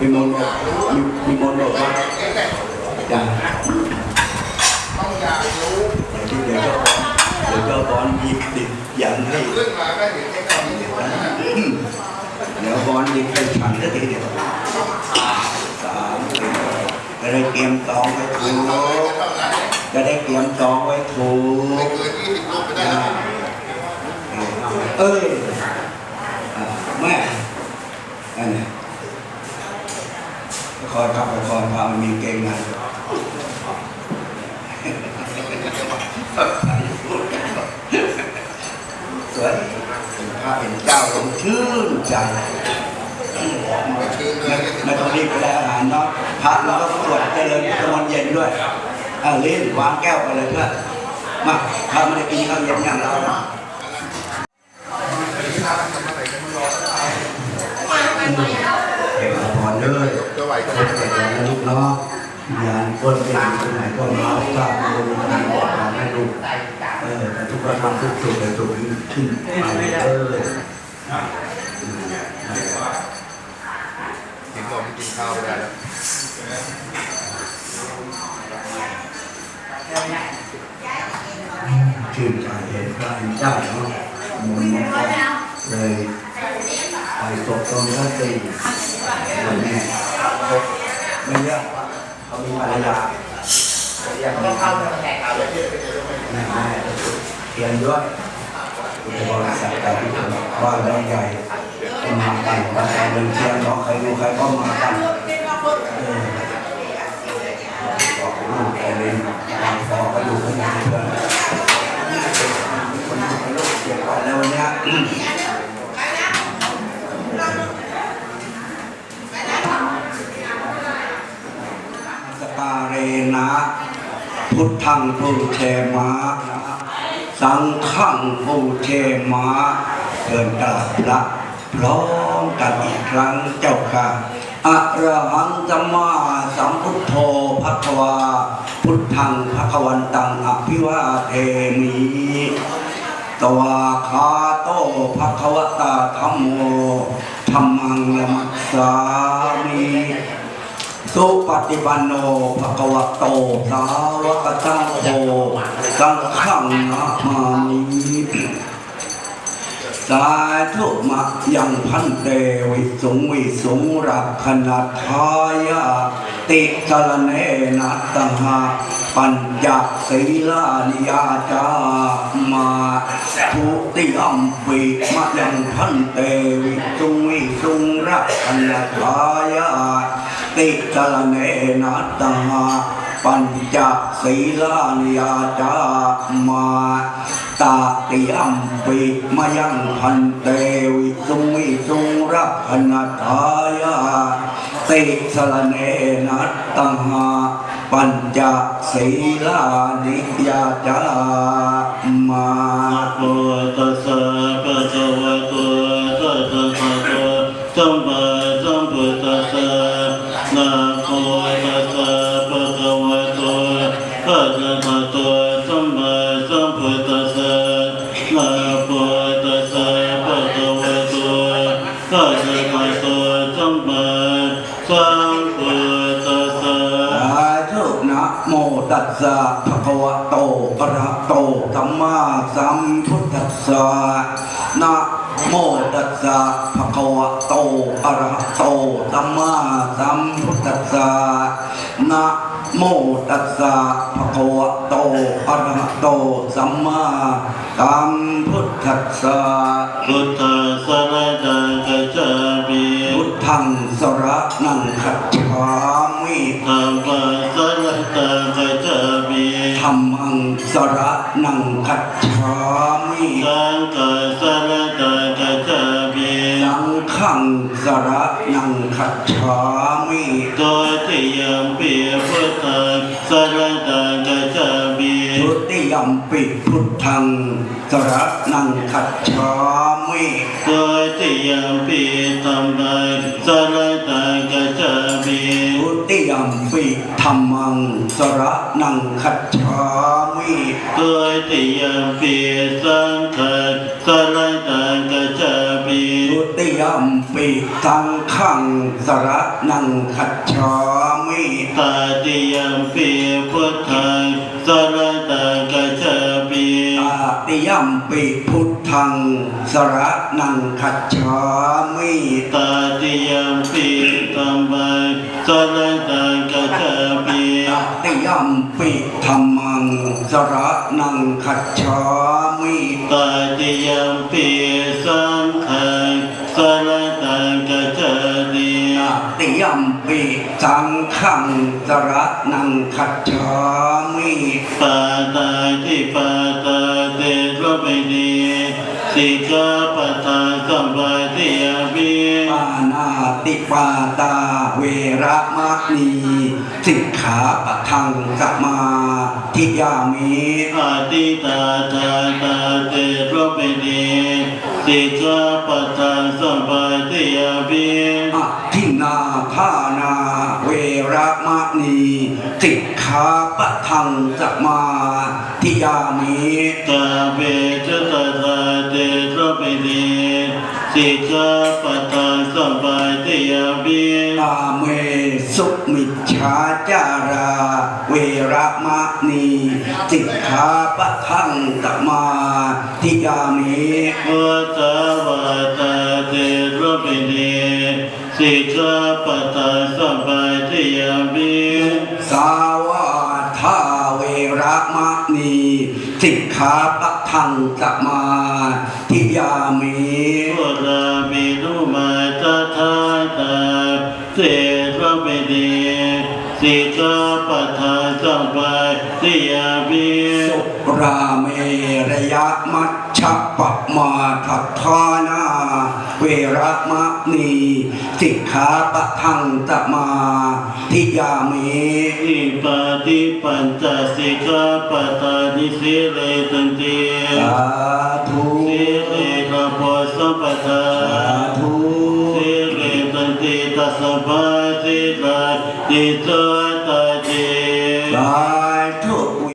มีมนต์บอกมีมีมนต์บอกว่าจ้ะต้องอยากรู้เดี๋ยวที่เดี๋ยวเจ้าเดี๋ยวจ้าบอลหยิบติดยันให้ขึ้นมาก็เห็นไอ้ตอนนี้ว่าเดี๋ยวบอลยิบไปฉันก็ทีเดียวสามจะได้เตรียมตองไว้ถูกจะได้เตรียมตองไว้ถูไม่กเกินยี่สิบลูกไปได้เอออ่าแม่อันนี้ คอยขับคอยพามันมีเกงในสวยถ้าเป็นเจ้าลงชื่นใจไม่ชื่นเลยไม่ต้องรีบไปได้อาหารเนาะพระเราก็ตรวจเจริญกระมวลเย็นด้วยอ่าลิ้นวางแก้วไปเลยเพื่อนมาพระไม่ได้กินข้าวเย็นอย่างเรา ทุกประการทุกสุขเลยสุขขึ้นไปเออกินนมกินข้าวไปได้แล้วชื่นใจเห็นพระอินทร์เจ้าเนาะมุนมาเลยไปศพตรงท่านตีคนแม่ไม่ยอะเขามีภรรยาเรียกเขาเข้าแม่แม่เทีย เทียนด้วยพุทธบริษัทแต่ที่บ้านเราใหญ่คนมากันมาแต่เดินเชียงเนาะใครรู้ใครก็มากันเออบอกลูกแกเล่นบางฟอก็อยู่ข้างในเพื่อนคนอยู่กับลูกเก็บก่อนแล้ววันนี้สกาเรนะ พุทธังผู้เชมา สังฆังผู้เชมาเดินกราบพระพร้อมกันอีกครั้งเจ้าค่ะอะระหังสัมมาสัมพุทโธภควา พุทธังภควันตังอภิวาเทมิตวาคาโตภควตาธรรมโมธรรมังละมัสสามิ สุปฏิปันโนภะคะวะโต สาวกสังโฆสังฆังนะมามิสาธุมะยังพันเตวิสุงวิสุงรักขณทายาติกรเนนัตตหะปัญจศีลานิยาจามาทุติยัมปิมะยังพันเตวิสุงวิสุงรักขณทายา ติกลเนนัตตหาปัญจศีลานิยาจามาตาติยัมปิมยังพันเตวิสุงิสุงรักขณทายาติสลเนนัตตหาปัญจศีลานิยาจามาโมตัสสะภะคะวะตอะระหะโตสัมมา วะโตอะระหะโตสัมมาสัมพุทธัสสะนะโมตัสสะภะคะวะโตอะระหะโตสัมมาสัมพุทธัสสะนะโมตัสสะภะคะวะโตอะระหะโตสัมมาสัมพุทธัสสะพุทธ สระนังคัจฉามิสังฆัสสะระดังกัจจามิสังฆังสระนังคัจฉามิตัวที่ยัมปีพุทธสระดังกัจจามิทุติ ยมปิพุทธังสระนังคัจฉามิตัวที่ยัมปีธัมมัสสะระดังกัจจามิทุติยมปิธรรมังสระนังคัจฉามิตัวที่ยัมปีสังฆัสสะระดังกัจจามิทุติยมปิสังขังสระนังคัจฉามิตาติยัมปีพุทธัง ติยัมปิพุทธังสระนังคัจฉามิตาติยัมปีธัมมังสรตังกัจจาปิตาติยัมปิธรรมังสระนังคัจฉามิตาติยัมปีสังฆังสรตังกัจจาติตาติยัมปิสังขังสระนังคัจฉามิปาตาทิปาตาเตโรเปนีสิกขาปะทาสัมปะทิยามิปานาติปาตาเวระมะนีสิกขาปะทังสมาธิยามิอาติตาตาตาเตโรเปนีสิกขาปะทาสัมปะทิยามิอะทิ นนาทานาเวระมะนีสิกขาปะทังสมาธิยามิกาเวจตตาเตโรเปนีสิกขาปะทาสัมปะทิยามิตาเมสุมิจฉาจารา เวระมะนีสิกขาปะทังสมาธิยามิมุตตวา ปะทาสัมปะทิยามิสาวาทาเวระมะนีสิกขาปะทังสมาธิยามิโอรามินุมาตทาตาเตระเมเดสิกขาปะทาสัมปะทิยามิสุราเมระยะมัชฌะปะมาทัฏฐานา เว ระมะนีสิกขาปะทังสมาธิยามิอิปาติปัญจสิกขาปะทานิสิเลตันติสาธุ